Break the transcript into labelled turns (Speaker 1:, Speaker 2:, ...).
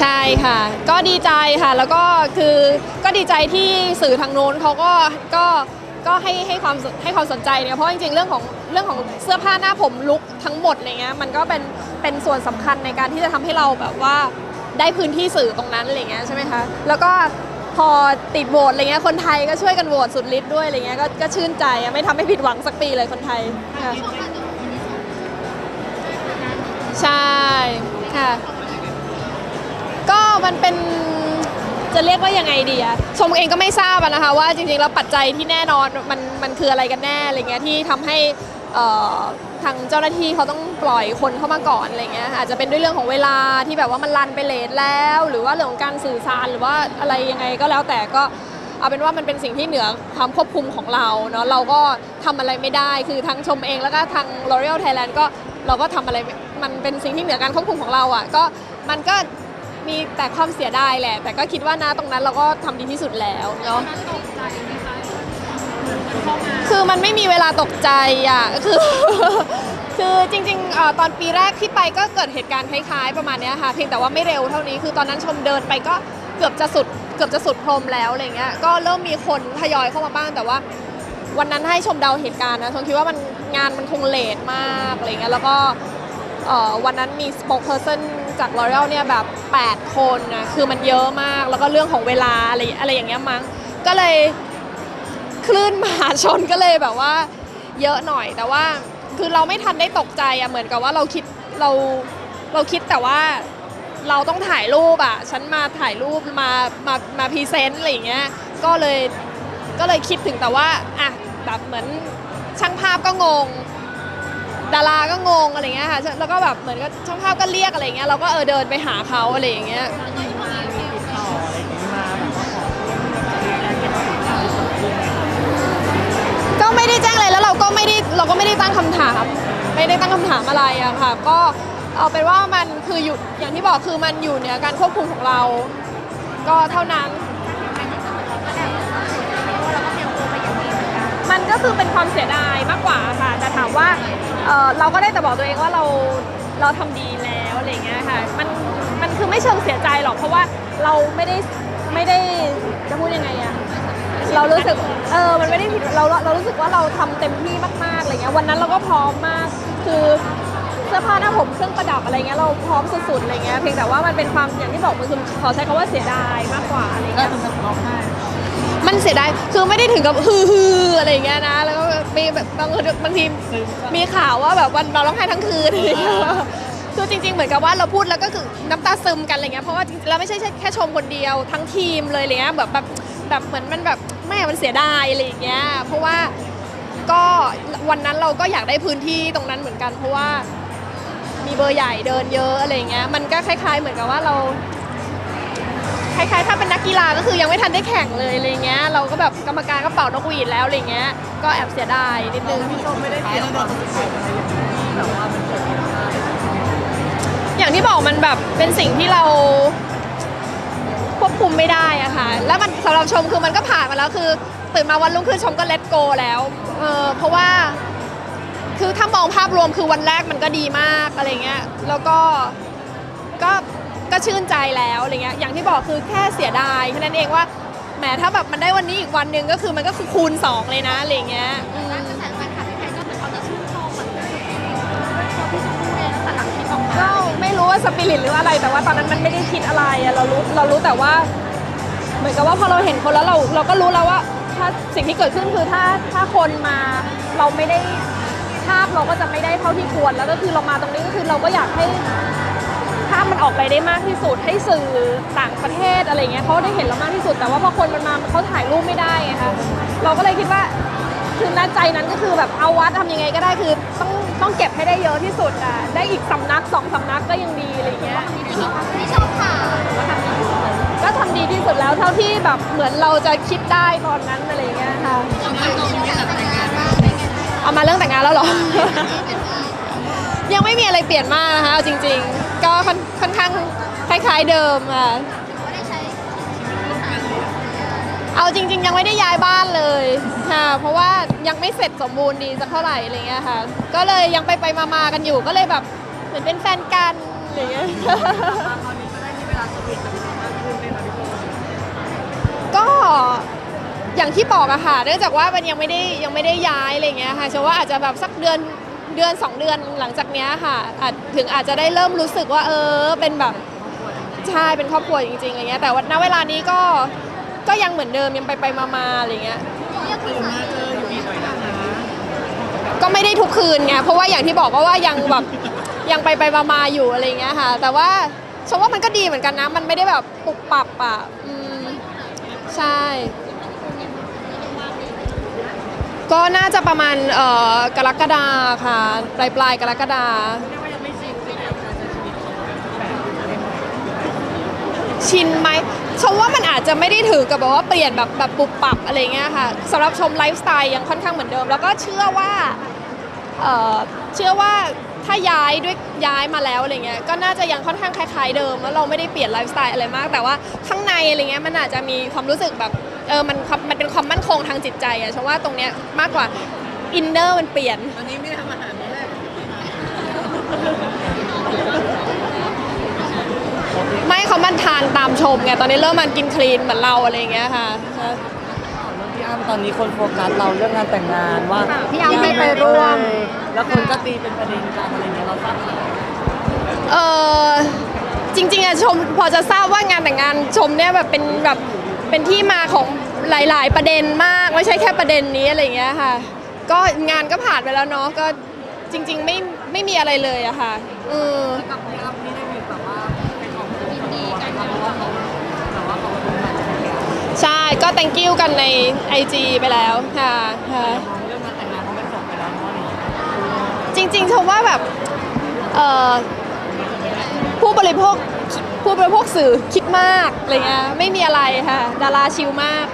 Speaker 1: ใช่ค่ะ ก็ดีใจค่ะ แล้วก็คือก็ดีใจที่สื่อทางโน้นเขาก็ก็ก็ให้ให้ความสให้ความสนใจเนี่ยเพราะจริงๆเรื่องของเรื่องของเสื้อผ้าหน้าผมลุกทั้งหมดอะไรเงี้ยมันก็เป็นเป็นส่วนสำคัญในการที่จะทำให้เราแบบว่าได้พื้นที่สื่อตรงนั้นอะไรเงี้ยใช่ไหมคะแล้วก็พอติดโหวตอะไรเงี้ยคนไทยก็ช่วยกันโหวตสุดฤทธิ์ด้วยอะไรเงี้ยก็ก็ชื่นใจอะไม่ทำให้ผิดหวังสักปีเลยคนไทยค่ะใช่ค่ะก็ มันเป็นจะเรียกว่ายังไงดีอะชมเองก็ไม่ทราบอะนะคะว่าจริงๆแล้วปัจจัยที่แน่นอนมันมันคืออะไรกันแน่อะไรเงี้ยที่ทำให้เอ่อทางเจ้าหน้าที่เขาต้องปล่อยคนเข้ามาก่อนอะไรเงี้ยอาจจะเป็นด้วยเรื่องของเวลาที่แบบว่ามันรันไปเลทแล้ว หรือว่าเรื่องของการสื่อสารหรือว่าอะไรยังไงก็แล้วแต่ก็เอาเป็นว่ามันเป็นสิ่งที่เหนือความควบคุมของเราเนาะเราก็ทำอะไรไม่ได้คือทั้งชมเองแล้วก็ทาง L'Oreal Thailand ก็เราก็ทำอะไรไม่มันเป็นสิ่งที่เหนือการควบคุมของเราอะก็มันก็ มีแต่ความเสียดายแหละ แต่ก็คิดว่านะตรงนั้นเราก็ทำดีที่สุดแล้วเนาะคือมันไม่มีเวลาตกใจอะ คือ คือจริงๆเอ่อตอนปีแรกที่ไปก็เกิดเหตุการณ์คล้ายๆ ประมาณเนี้ยค่ะ เพียงแต่ว่าไม่เร็วเท่านี้ คือตอนนั้นชมเดินไปก็เกือบจะสุด เกือบจะสุดพรมแล้วอะไรเงี้ย ก็เริ่มมีคนทยอยเข้ามาบ้าง แต่ว่า วันนั้นให้ชมเดาเหตุการณ์นะ ชมคิดว่ามันงานมันคงเลทมากอะไรเงี้ย แล้วก็เอ่อวันนั้นมี spokesperson จาก L'Oreal เนี่ยแบบ 8 คนนะคือมันเยอะมากแล้วก็เรื่องของเวลาอะไรอะไรอย่างเงี้ยมั้งก็เลยคลื่นมหาชนก็เลยแบบว่าเยอะหน่อย แต่ว่าคือเราไม่ทันได้ตกใจอะเหมือนกับว่าเราคิดเราเราคิดแต่ว่าเราต้องถ่ายรูปอะฉันมาถ่ายรูปมามามาพรีเซนต์อะไรอย่างเงี้ยก็เลยก็เลยคิดถึงแต่ว่าอะแบบเหมือนช่างภาพก็งง ดาราก็งงอะไรเงี้ยค่ะแล้วก็แบบเหมือนกับช่างภาพก็เรียกอะไรเงี้ยเราก็เออเดินไปหาเขาอะไรอย่างเงี้ยก็ไม่ได้แจ้งอะไรแล้วเราก็ไม่ได้เราก็ไม่ได้ตั้งคำถาม ไม่ได้ตั้งคำถามอะไรอะค่ะ ก็เอาเป็นว่ามันคืออยู่อย่างที่บอกคือมันอยู่เหนือการควบคุมของเรา ก็เท่านั้นมันก็คือเป็นความเสียดายมากกว่าค่ะแต่ถามว่า เอ่อเราก็ได้แต่บอกตัวเองว่าเราเราทำดีแล้วอะไรอย่างเงี้ยค่ะมันมันคือไม่เชิงเสียใจหรอกเพราะว่าเราไม่ได้ไม่ได้จะพูดยังไงอะเรารู้สึกเออมันไม่ได้ผิดเราเรารู้สึกว่าเราทำเต็มที่มากๆอะไรเงี้ยวันนั้นเราก็พร้อมมากคือเสื้อผ้าหน้าผมเครื่องประดับอะไรเงี้ยเราพร้อมสุดๆอะไรเงี้ยเพียงแต่ว่ามันเป็นความอย่างที่บอกมันคือขอใช้คำว่าเสียดายมากกว่าอะไร
Speaker 2: ได้
Speaker 1: เงี้ย
Speaker 2: ถึงกับร้องไห้
Speaker 1: มันเสียดาย คือไม่ได้ถึงกับฮือฮืออะไรอย่างเงี้ยนะ แล้วก็ มีแบบบางบางที
Speaker 2: ซึ้ง
Speaker 1: มีข่าวว่าแบบวันเราร้องไห้ทั้งคืนอะไรอย่างเงี้ยคือจริง ๆ เหมือนกับว่าเราพูดแล้วก็คือน้ำตาซึมกันอะไรเงี้ยเพราะว่าจริงๆแล้วไม่ใช่แค่ชมคนเดียวทั้งทีมเลยอะไรเงี้ยแบบแบบแบบเหมือนมันแบบแม่มันเสียดายอะไรอย่างเงี้ยเพราะว่าก็วันนั้นเราก็อยากได้พื้นที่ตรงนั้นเหมือนกัน เพราะว่ามีเบอร์ใหญ่เดินเยอะอะไรอย่างเงี้ยมันก็คล้าย ๆ เหมือนกับว่าเราคล้ายๆถ้าเป็นนั กีฬาก็คือยังไม่ทันได้แข่งเลยอะไรเงี้ยเราก็แบบกรรมการก็เป่านกหวีดแล้วอะไรเงี้ยก็แอบเสียดายนิดนึง
Speaker 2: พี่ชมไม่ได้เสียความรู้สึกอะไรอย่างนี้แบบว่ามันเกิดขึ้นได้
Speaker 1: อย่างที่บอกมันแบบเป็นสิ่งที่เราควบคุมไม่ได้อะค่ะ แล้วมันสำหรับชมคือมันก็ผ่านมาแล้วคือตื่นมาวันรุ่งขึ้นชมก็เล t โกแล้วเออเพราะว่าคือถ้ามองภาพรวมคือวันแรกมันก็ดีมากอะไรเงี้ยแล้วก็ ก็ชื่นใจแล้วอะไรเงี้ยอย่างที่บอกคือแค่เสียดายแค่นั้นเองว่าแหมถ้าแบบมันได้วันนี้อีกวันหนึ่งก็คือมันก็คือคูณสองเลยนะอะไรเงี้ยอืม
Speaker 3: กระแสแฟนคลับที่ไทยก็เหมือนเขาจะชื่นชมเหมือนกับพี่ชมพู่เนี่ยตั้งแต่หลังคลิปออกมา
Speaker 1: ก็ไม่รู้ว่าสปิริตหรืออะไร แต่ว่าตอนนั้นมันไม่ได้คิดอะไรอะเรารู้เรารู้แต่ว่า เหมือนกับว่าพอเราเห็นคนแล้วเราเราก็รู้แล้วว่า ถ้าสิ่งที่เกิดขึ้นคือถ้าถ้าคนมาเราไม่ได้ภาพเราก็จะไม่ได้เท่าที่ควรแล้วก็คือเรามาตรงนี้ก็คือเราก็อยากให้าพมันออกไปได้มากที่สุดให้สื่อต่างประเทศอะไรเงี้ยเขาได้เห็นเรามากที่สุด แต่ว่าพอคนมันมาเขาถ่ายรูปไม่ได้ไงคะเราก็เลยคิดว่าคือณใจนั้นก็คือแบบเอาวัดทำยังไงก็ได้คือต้องต้องเก็บให้ได้เยอะที่สุดอะได้อีกสำนักสองสำนักก็ยังดีอะไรเงี้ย
Speaker 3: พี่ชมค่ะ
Speaker 1: ก็ทำดีที่สุดแล้วเท่าที่แบบเหมือนเราจะคิดได้ตอนนั้นอะไรเงี้ยค่ะ
Speaker 3: ชมพู่ชมพู่แต่งงานบ้างเป็นไงบ้าง
Speaker 1: เอามาเรื่องแต่งงานแล้วเหรอ ยังไม่มีอะไรเปลี่ยนมากนะคะเอาจริง ๆ ก็ค่อนค่อนข้างคล้าย ๆเดิมอะเอาจริง ๆ ยังไม่ได้ย้ายบ้านเลยค่ะเพราะว่ายังไม่เสร็จสมบูรณ์ดีสักเท่าไหร่อะไรเงี้ยค่ะ ก็เลยยังไปไปมาๆกันอยู่ก็เลยแบบเหมือนเป็นแฟนกันอะไรเงี้ย
Speaker 2: ตอนนี้จะได้มีเวลาสวีทกับเขามากขึ้นไหมคะพี่ชม
Speaker 1: ก็อย่างที่บอกอะค่ะ เนื่องจากว่ามันยังไม่ได้ยังไม่ได้ย้ายอะไรเงี้ยค่ะเชื่อว่าอาจจะแบบสักเดือน เดือนสองเดือนหลังจากเนี้ยค่ะอาจถึงอาจจะได้เริ่มรู้สึกว่าเออเป็นแบบใช่เป็นครอบครัวจริงๆอะไรเงี้ยแต่ว่าณเวลานี้ก็ก็ยังเหมือนเดิมยังไปไปๆมาๆอะไรเงี้ย
Speaker 2: ตื่นมาเจออยู่อีกหน่อยนะคะ
Speaker 1: ก็ไม่ได้ทุกคืนไง เพราะว่าอย่างที่บอกว่าว่ายังแบบ ยังไปไปๆมาๆอยู่อะไรเงี้ยค่ะ แต่ว่าชมว่ามันก็ดีเหมือนกันนะ มันไม่ได้แบบปุบปับอะอืม ใช่ ก็น่าจะประมาณเอ่อกรกฎาค่ะ ปลายปลายๆกรกฎา
Speaker 2: ชินไหมช
Speaker 1: มว่ามันอาจจะไม่ได้ถือกับแบบว่าเปลี่ยนแบบแบบปุบปับอะไรเงี้ยค่ะสำหรับชมไลฟ์สไตล์ยังค่อนข้างเหมือนเดิม แล้วก็เชื่อว่าเอ่อเชื่อว่าถ้าย้ายด้วยย้ายมาแล้วอะไรเงี้ยก็น่าจะยังค่อนข้างคล้ายๆเดิมแล้วเราไม่ได้เปลี่ยนไลฟ์สไตล์อะไรมาก แต่ว่าข้างในอะไรเงี้ยมันอาจจะมีความรู้สึกแบบ ความมันเป็นความมั่นคงทางจิตใจอะชมว่าตรงเนี้ยมากกว่าอินเนอร์มันเปลี่ยน
Speaker 2: ตอนนี้ไม่ได้ทำอาหารมื้อแรก
Speaker 1: ไม่เขามันทานตามชมไงตอนนี้เริ่มมันกินคลีนเหมือนเราอะไรอย่างเงี้ยค่ะ
Speaker 4: เรื่องพี่อ้ำตอนนี้คนโฟกัสเราเรื่องงานแต่งงานว่า
Speaker 1: พี่อ้ำไม่ไปร่วม
Speaker 4: แล้วคนก็ตีเป็นประเด็นกันอะไรเงี้ยเราทราบข่าว
Speaker 1: เออจริงๆอะชมพอจะทราบว่างานแต่งงานชมเนี่ยแบบเป็นแบบเป็นที่มาของ หลาย ๆ ประเด็นมากไม่ใช่แค่ประเด็นนี้อะไรอย่างเงี้ยค่ะ ก็งานก็ผ่านไปแล้วเนาะก็จริง ๆ ไม่ไม่มีอะไรเลยอะค่ะอืม
Speaker 2: กับพี่อ้ำนี่ได้มีแบบว่าเป็นของยินดีกันเพราะว่าเขาแต่ว่าเขาเป็นแบบ
Speaker 1: ใช่ก็ thank you กันใน IG ไปแล้วค่ะค่ะ
Speaker 2: เรื่องงานแต่งงานเขาเป็นจบไปแล้วเนาะนี่
Speaker 1: จริงๆชมว่าแบบเอ่อผู้บริโภคผู้บริโภคสื่อคิดมากอะไรเงี้ยไม่มีอะไรค่ะ ดาราชิลมาก